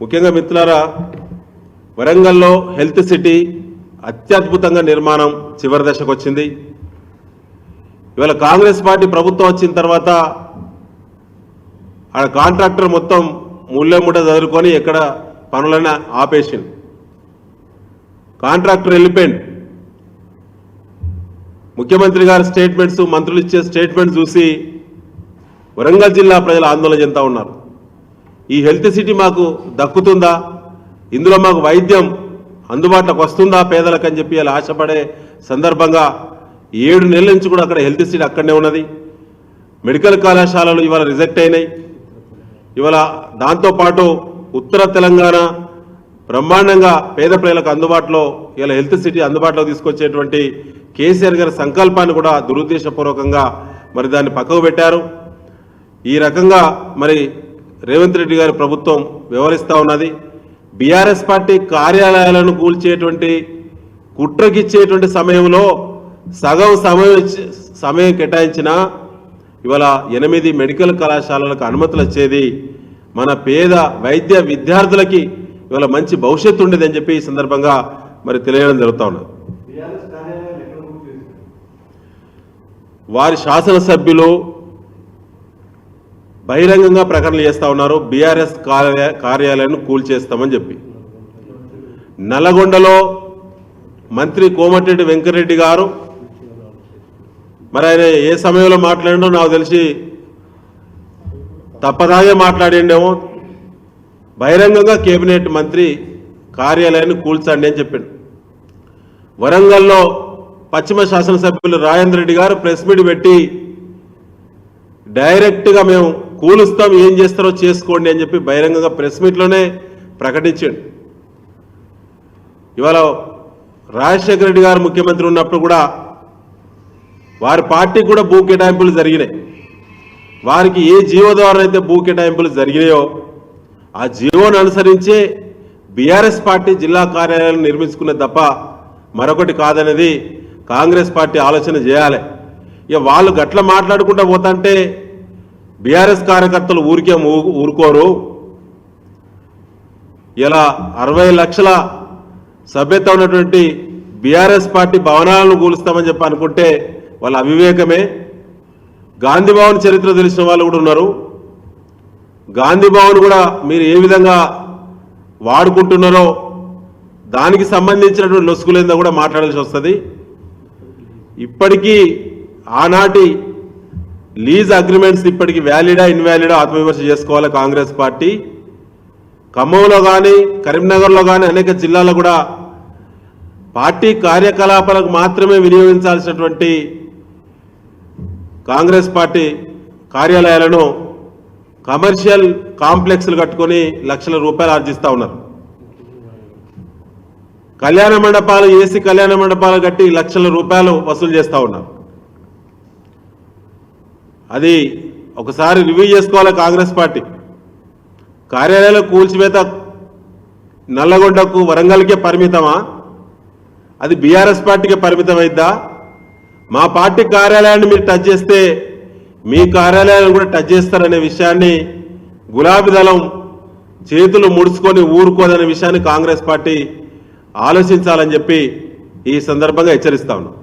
ముఖ్యంగా మిత్రులారా వరంగల్లో హెల్త్ సిటీ అత్యద్భుతంగా నిర్మాణం చివరి దశకు వచ్చింది. ఇవాళ కాంగ్రెస్ పార్టీ ప్రభుత్వం వచ్చిన తర్వాత ఆ కాంట్రాక్టర్ మొత్తం ముళ్ళెముట చదువుకొని ఎక్కడ పనులైనా ఆపేసింది కాంట్రాక్టర్ వెళ్ళిపోయింది ముఖ్యమంత్రి గారి స్టేట్మెంట్స్ మంత్రులు ఇచ్చే స్టేట్మెంట్స్ చూసి వరంగల్ జిల్లా ప్రజలు ఆందోళన చెందుతా ఉన్నారు. ఈ హెల్త్ సిటీ మాకు దక్కుతుందా? ఇందులో మాకు వైద్యం అందుబాటులోకి వస్తుందా పేదలకు అని చెప్పి అలా ఆశపడే సందర్భంగా ఏడు నెలల నుంచి కూడా అక్కడ హెల్త్ సిటీ అక్కడనే ఉన్నది. మెడికల్ కళాశాలలు ఇవాళ రిజెక్ట్ అయినాయి. ఇవాళ దాంతోపాటు ఉత్తర తెలంగాణ బ్రహ్మాండంగా పేద ప్రజలకు అందుబాటులో ఇలా హెల్త్ సిటీ అందుబాటులో తీసుకొచ్చేటువంటి కేసీఆర్ గారి సంకల్పాన్ని కూడా దురుద్దేశపూర్వకంగా మరి దాన్ని పక్కకు పెట్టారు. ఈ రకంగా మరి రేవంత్ రెడ్డి గారి ప్రభుత్వం వ్యవహరిస్తూ ఉన్నది. బీఆర్ఎస్ పార్టీ కార్యాలయాలను కూల్చేటువంటి కుట్రకిచ్చేటువంటి సమయంలో సగం సమయం సమయం కేటాయించిన ఇవాళ ఎనిమిది మెడికల్ కళాశాలలకు అనుమతులు వచ్చేది. మన పేద వైద్య విద్యార్థులకి ఇవాళ మంచి భవిష్యత్తు ఉండేదని చెప్పి ఈ సందర్భంగా మరి తెలియడం జరుగుతూ ఉన్నది. వారి శాసనసభ్యులు బహిరంగంగా ప్రకటనలు చేస్తా ఉన్నారు. బీఆర్ఎస్ కార్య కార్యాలయాన్ని కూల్చేస్తామని చెప్పి. నల్లగొండలో మంత్రి కోమటిరెడ్డి వెంకరెడ్డి గారు మరి ఆయన ఏ సమయంలో మాట్లాడిండో నాకు తెలిసి తప్పదాగే మాట్లాడిండేమో. బహిరంగంగా కేబినెట్ మంత్రి కార్యాలయాన్ని కూల్చండి అని చెప్పాడు. వరంగల్లో పశ్చిమ శాసనసభ్యులు రాజేంద్ర రెడ్డి గారు ప్రెస్ మీట్ పెట్టి డైరెక్ట్గా మేము కూలుస్తాం ఏం చేస్తారో చేసుకోండి అని చెప్పి బహిరంగంగా ప్రెస్ మీట్లోనే ప్రకటించాడు. ఇవాళ రాజశేఖర రెడ్డి గారు ముఖ్యమంత్రి ఉన్నప్పుడు కూడా వారి పార్టీకి కూడా భూ కేటాయింపులు జరిగినాయి. వారికి ఏ జీవో ద్వారా అయితే భూ కేటాయింపులు జరిగినాయో ఆ జీవోను అనుసరించే బీఆర్ఎస్ పార్టీ జిల్లా కార్యాలయాలను నిర్మించుకునే తప్ప మరొకటి కాదనేది కాంగ్రెస్ పార్టీ ఆలోచన చేయాలి. ఇక వాళ్ళు గట్ల మాట్లాడుకుంటూ పోతుంటే బీఆర్ఎస్ కార్యకర్తలు ఊరికే ఊ- ఊరుకోరు. ఇలా అరవై లక్షల సభ్యత ఉన్నటువంటి బీఆర్ఎస్ పార్టీ భవనాలను కూలుస్తామని చెప్పి అనుకుంటే వాళ్ళ అవివేకమే. గాంధీ భవన్ చరిత్ర తెలిసిన వాళ్ళు కూడా ఉన్నారు. గాంధీ భవన్ కూడా మీరు ఏ విధంగా వాడుకుంటున్నారో దానికి సంబంధించినటువంటి లొసుగులేందో కూడా మాట్లాడాల్సి వస్తుంది. ఇప్పటికీ ఆనాటి లీజ్ అగ్రిమెంట్స్ ఇప్పటికి వ్యాలిడా ఇన్వాలిడా ఆత్మవిమర్శ చేసుకోవాలి కాంగ్రెస్ పార్టీ. ఖమ్మంలో కానీ కరీంనగర్లో కానీ అనేక జిల్లాల్లో కూడా పార్టీ కార్యకలాపాలకు మాత్రమే వినియోగించాల్సినటువంటి కాంగ్రెస్ పార్టీ కార్యాలయాలను కమర్షియల్ కాంప్లెక్స్లు కట్టుకొని లక్షల రూపాయలు ఆర్జిస్తూ ఉన్నారు. కళ్యాణ మండపాలు ఏసీ కళ్యాణ మండపాలు కట్టి లక్షల రూపాయలు వసూలు చేస్తూ ఉన్నారు. అది ఒకసారి రివ్యూ చేసుకోవాలి కాంగ్రెస్ పార్టీ. కార్యాలయాల కూల్చివేత నల్లగొండకు వరంగల్కే పరిమితమా? అది బీఆర్ఎస్ పార్టీకే పరిమితం మా పార్టీ కార్యాలయాన్ని మీరు టచ్ చేస్తే మీ కార్యాలయాలను కూడా టచ్ చేస్తారనే విషయాన్ని గులాబీ దళం చేతులు ముడుచుకొని ఊరుకోదనే విషయాన్ని కాంగ్రెస్ పార్టీ ఆలోచించాలని చెప్పి ఈ సందర్భంగా హెచ్చరిస్తా ఉన్నాం.